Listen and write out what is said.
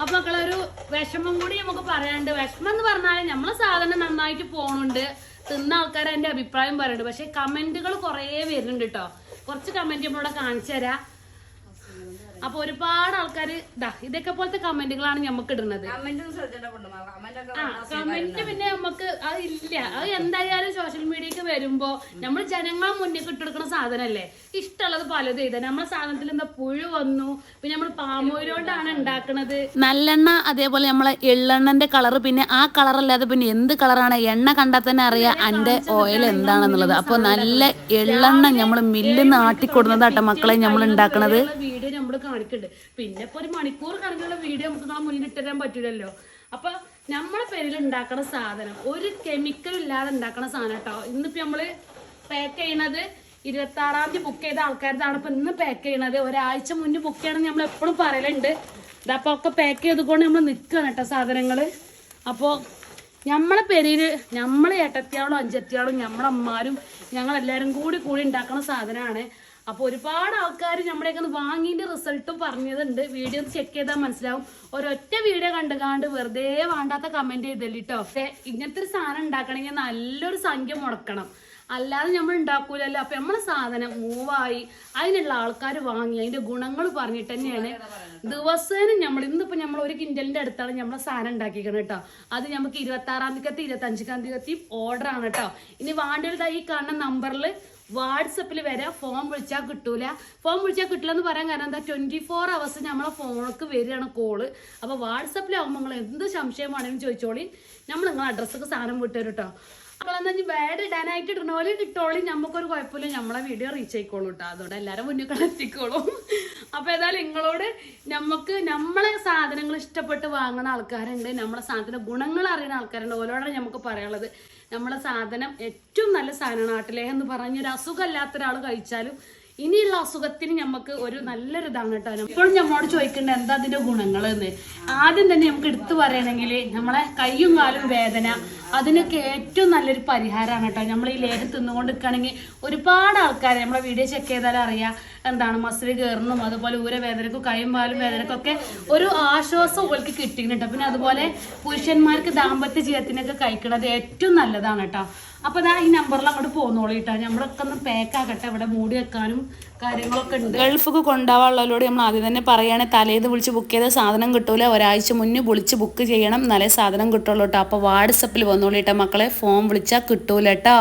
അപ്പൊ മക്കളൊരു വിഷമം കൂടി നമുക്ക് പറയാനുണ്ട്. വിഷമം എന്ന് പറഞ്ഞാൽ നമ്മളെ സാധനം നന്നായിട്ട് പോണുണ്ട്. തിന്ന ആൾക്കാർ എന്റെ അഭിപ്രായം പറയുന്നുണ്ട് പക്ഷെ കമന്റുകൾ കുറേ വരുന്നുണ്ട് കേട്ടോ കുറച്ച് കമന്റ് നമ്മളിവിടെ കാണിച്ചു തരാം. അപ്പൊ ഒരുപാട് ആൾക്കാർ ഇതാ ഇതൊക്കെ പോലത്തെ കമന്റുകളാണ് നമുക്ക് ഇടുന്നത്. കമന്റ് പിന്നെ നമുക്ക് അത് ഇല്ല. അത് എന്തായാലും സോഷ്യൽ മീഡിയക്ക് വരുമ്പോ നമ്മൾ ജനങ്ങളെ മുന്നിൽ കിട്ടെടുക്കുന്ന സാധനല്ലേ? ഇഷ്ടമുള്ളത് പലതും ചെയ്താൽ നമ്മളെ സാധനത്തിൽ എന്താ പുഴു വന്നു. പിന്നെ നമ്മൾ പാമോയിലോണ്ടാണ് ഉണ്ടാക്കുന്നത് നല്ലെണ്ണ അതേപോലെ നമ്മളെ എള്ളെണ്ണന്റെ കളർ പിന്നെ ആ കളർ അല്ലാതെ പിന്നെ എന്ത് കളറാണ്? എണ്ണ കണ്ടാൽ തന്നെ അറിയാം എന്റെ ഓയിൽ എന്താണെന്നുള്ളത്. അപ്പോൾ നല്ല എള്ളെണ്ണ നമ്മൾ മില്ലിൽ ആട്ടിക്കൊടുന്നതാട്ടോ മക്കളെ നമ്മൾ ഉണ്ടാക്കണത് വീഡിയോ നമ്മൾ കാണിക്കുന്നുണ്ട് പിന്നെ ഇപ്പൊ ഒരു മണിക്കൂർ കണക്കുള്ള വീഡിയോ നമുക്ക് നമ്മളെ മുന്നിൽ ഇട്ടുതരാൻ പറ്റൂലല്ലോ. അപ്പൊ നമ്മളെ പേരിൽ ഉണ്ടാക്കണ സാധനം ഒരു കെമിക്കൽ ഇല്ലാതെ ഉണ്ടാക്കണ സാധനം കേട്ടോ ഇന്നിപ്പോ നമ്മൾ പാക്ക് ചെയ്യണത് ഇരുപത്തി ആറാം തീയതി ബുക്ക് ചെയ്ത ആൾക്കാരതാണ്. ഇപ്പൊ ഇന്ന് പാക്ക് ചെയ്യണത്. ഒരാഴ്ച മുന്നേ ബുക്ക് ചെയ്യണം നമ്മൾ എപ്പോഴും പറയലുണ്ട്. ഇതപ്പോ ഒക്കെ പാക്ക് ചെയ്തുകൊണ്ട് നമ്മൾ നിൽക്കുകയാണ് കേട്ടോ സാധനങ്ങൾ. അപ്പോൾ നമ്മളെ പേരിൽ നമ്മളെ ഏട്ടത്തിയാളും അഞ്ചത്തിയാളും ഞങ്ങൾ ഞങ്ങളെല്ലാവരും കൂടി കൂടി ഉണ്ടാക്കുന്ന സാധനമാണ്. അപ്പോൾ ഒരുപാട് ആൾക്കാർ നമ്മുടെയൊക്കെ വാങ്ങിന്റെ റിസൾട്ടും പറഞ്ഞതുണ്ട്. വീഡിയോ ചെക്ക് ചെയ്താൽ മനസ്സിലാവും. ഒരൊറ്റ വീഡിയോ കണ്ടുകാണ്ട് വെറുതെ വേണ്ടാത്ത കമന്റ് ചെയ്തല്ലോ പക്ഷേ ഇങ്ങനത്തെ ഒരു സാധനം ഉണ്ടാക്കണമെങ്കിൽ നല്ലൊരു സംഖ്യ മുടക്കണം. അല്ലാതെ നമ്മൾ ഉണ്ടാക്കൂലല്ലോ. അപ്പൊ നമ്മളെ സാധനം മൂവായി. അതിനുള്ള ആൾക്കാർ വാങ്ങി. അതിന്റെ ഗുണങ്ങൾ പറഞ്ഞിട്ട് തന്നെയാണ്. ദിവസേന നമ്മൾ ഇന്നിപ്പോ നമ്മൾ ഒരു കിൻഡലിന്റെ അടുത്താണ് നമ്മളെ സാധനം ഉണ്ടാക്കിക്കണം കേട്ടോ. അത് നമുക്ക് ഇരുപത്തി ആറാം തീയതി ഇരുപത്തി അഞ്ചാം തീയതി ഓർഡർ ആണ് കേട്ടോ. ഇനി വേണ്ടത് ഈ കാണുന്ന നമ്പറിൽ വാട്സപ്പിൽ വരെ ഫോൺ വിളിച്ചാൽ കിട്ടൂല. ഫോൺ വിളിച്ചാൽ കിട്ടില്ല എന്ന് പറയാൻ കാരണം എന്താ? ട്വന്റി ഫോർ അവേഴ്സ് നമ്മളെ ഫോണിലേക്ക് വരികയാണ് കോൾ അപ്പോൾ വാട്സപ്പിലാവുമ്പോൾ നിങ്ങൾ എന്ത് സംശയമാണെങ്കിലും ചോദിച്ചോളി. നമ്മൾ നിങ്ങളെ അഡ്രസ്സൊക്കെ സാധനം വിട്ടുതരും കേട്ടോ നമ്മളെന്താ ബാഡ് ഇടാനായിട്ട് ഇടണോലും കിട്ടോളി നമുക്കൊരു കുഴപ്പമില്ല. നമ്മളെ വീഡിയോ റീച്ച് ആയിക്കോളൂ കേട്ടോ അതോടെ എല്ലാവരും മുന്നിൽ കൂടെ എത്തിക്കോളും. അപ്പോൾ ഏതായാലും നിങ്ങളോട് നമുക്ക് നമ്മളെ സാധനങ്ങൾ ഇഷ്ടപ്പെട്ട് വാങ്ങുന്ന ആൾക്കാരുണ്ട്. നമ്മളെ സാധനത്തിന്റെ ഗുണങ്ങൾ അറിയുന്ന ആൾക്കാരുണ്ട്. ഓരോടാണ് നമുക്ക് പറയാനുള്ളത്. നമ്മളെ സാധനം ഏറ്റവും നല്ല സാധനമാണ്. നാട്ടിലെ എന്ന് പറഞ്ഞൊരു അസുഖമല്ലാത്ത ഒരാൾ കഴിച്ചാലും ഇനിയുള്ള അസുഖത്തിന് നമുക്ക് ഒരു നല്ലൊരു ഇതാണ് കേട്ടോ. ഇപ്പോഴും നമ്മളോട് ചോദിക്കേണ്ട എന്താ അതിന്റെ ഗുണങ്ങൾ എന്ന് ആദ്യം തന്നെ നമുക്ക് എടുത്തു പറയണമെങ്കിൽ നമ്മളെ കയ്യും കാലും വേദന അതിനൊക്കെ ഏറ്റവും നല്ലൊരു പരിഹാരമാണ് കേട്ടോ. നമ്മൾ ഈ ലേഹം തിന്നുകൊണ്ട് നിൽക്കുകയാണെങ്കിൽ ഒരുപാട് ആൾക്കാർ നമ്മളെ വീഡിയോ ചെക്ക് ചെയ്താൽ അറിയാം എന്താണ് മസിൽ കയറണം അതുപോലെ ഊര ഊരവേദനക്കും കൈയും പാലും വേദനക്കൊക്കെ ഒരു ആശ്വാസം ഓൾക്ക് കിട്ടിയിട്ടുണ്ട്. പിന്നെ അതുപോലെ പുരുഷന്മാർക്ക് ദാമ്പത്യ ജീവിതത്തിനൊക്കെ കഴിക്കണത് ഏറ്റവും നല്ലതാണ് കേട്ടോ. അപ്പൊ ഇതാ ഈ നമ്പറിൽ അങ്ങോട്ട് പോന്നോളൂ കേട്ടോ. നമ്മളൊക്കെ ഒന്ന് പാക്ക് ആക്കട്ടെ. ഇവിടെ മൂടി വെക്കാനും കാര്യങ്ങളൊക്കെ ഉണ്ട്. ഗൾഫൊക്കെ കൊണ്ടുപോകാനുള്ളവരോട് നമ്മൾ ആദ്യം തന്നെ പറയുകയാണെങ്കിൽ തലേന്ന് വിളിച്ച് ബുക്ക് ചെയ്ത സാധനം കിട്ടൂല. ഒരാഴ്ച മുന്നേ വിളിച്ച് ബുക്ക് ചെയ്യണം. എന്നാലേ സാധനം കിട്ടുള്ളൂ കേട്ടോ. അപ്പോൾ വാട്സപ്പിൽ വന്നോളൂ കേട്ടോ മക്കളെ. ഫോൺ വിളിച്ചാൽ കിട്ടൂല കേട്ടോ.